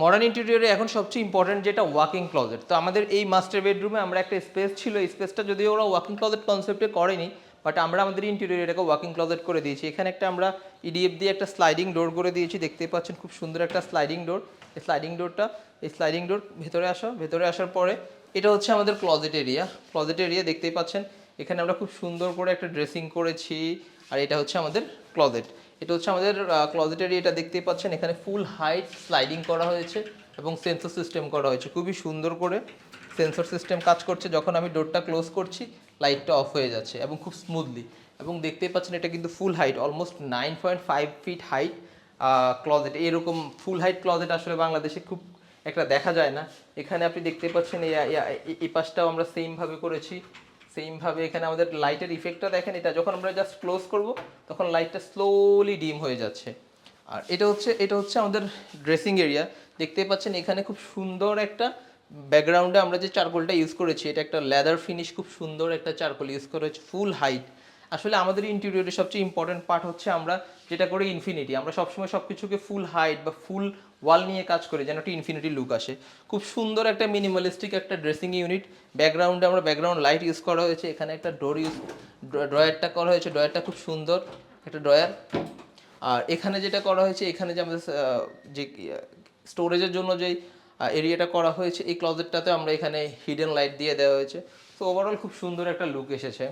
Modern ইন্টেরিয়রে এখন সবচেয়ে important যেটা ওয়াকিং ক্লজেট তো আমাদের এই মাস্টার বেডরুমে আমরা একটা স্পেস ছিল, এই স্পেসটা যদিও ওরা ওয়াকিং ক্লজেট কনসেপ্টে করেনি বাট আমরা আমাদের ইন্টেরিয়র এটাকে ওয়াকিং ক্লজেট করে দিয়েছি। এখানে একটা আমরা ইডিএফ দিয়ে একটা স্লাইডিং ডোর করে দিয়েছি দেখতে পাচ্ছেন খুব সুন্দর একটা স্লাইডিং ডোর এই স্লাইডিং ডোরটা এই স্লাইডিং ডোর ভেতরে আসা, ভেতরে আসার পরে এটা হচ্ছে আমাদের ক্লজেট এরিয়া ক্লজেট এরিয়া দেখতেই পাচ্ছেন, এখানে আমরা খুব সুন্দর করে একটা ড্রেসিং করেছি আর এটা হচ্ছে আমাদের ক্লজেট এটা হচ্ছে আমাদের ক্লজেটের এটা দেখতেই পাচ্ছেন, এখানে ফুল হাইট স্লাইডিং করা হয়েছে এবং সেন্সর সিস্টেম করা হয়েছে। খুবই সুন্দর করে সেন্সর সিস্টেম কাজ করছে। যখন আমি ডোরটা ক্লোজ করছি লাইটটা অফ হয়ে যাচ্ছে এবং খুব স্মুথলি এবং দেখতেই পাচ্ছেন এটা কিন্তু full height almost nine point five feet height closet এরকম ফুল হাইট ক্লজেট আসলে বাংলাদেশে খুব একটা দেখা যায় না। এখানে আপনি দেখতে পাচ্ছেন এই পাশটাও আমরা সেমভাবে করেছি। সেমভাবে এখানে আমাদের লাইটের ইফেক্টটা দেখেন, এটা যখন আমরা জাস্ট ক্লোজ করব, তখন লাইটটা স্লোলি ডিম হয়ে যাচ্ছে। আর এটা হচ্ছে এটা হচ্ছে আমাদের ড্রেসিং এরিয়া দেখতে পাচ্ছেন এখানে খুব সুন্দর একটা ব্যাকগ্রাউন্ডে আমরা যে চারকোলটা ইউজ করেছি, এটা একটা লেদার ফিনিশ খুব সুন্দর একটা চারকোল ইউজ করা হয়েছে ফুল হাইট আসলে আমাদের ইন্টেরিয়রের সবচেয়ে ইম্পর্টেন্ট পার্ট হচ্ছে আমরা যেটা করি ইনফিনিটি আমরা সবসময় সব কিছুকে ফুল হাইট বা ফুল ওয়াল নিয়ে কাজ করি, যেন একটা ইনফিনিটি লুক আসে। খুব সুন্দর একটা মিনিমালিস্টিক একটা ড্রেসিং ইউনিট ব্যাকগ্রাউন্ডে আমরা ব্যাকগ্রাউন্ড লাইট ইউজ করা হয়েছে, এখানে একটা ডোর ইউজ ড্রয়ারটা করা হয়েছে ড্রয়ারটা খুব সুন্দর, একটা ড্রয়ার আর এখানে যেটা করা হয়েছে, এখানে যে আমাদের যে স্টোরেজের জন্য যেই এরিয়াটা করা হয়েছে, এই ক্লজেটটাতে আমরা এখানে হিডেন লাইট দিয়ে দেওয়া হয়েছে। তো ওভারঅল খুব সুন্দর একটা লুক এসেছে।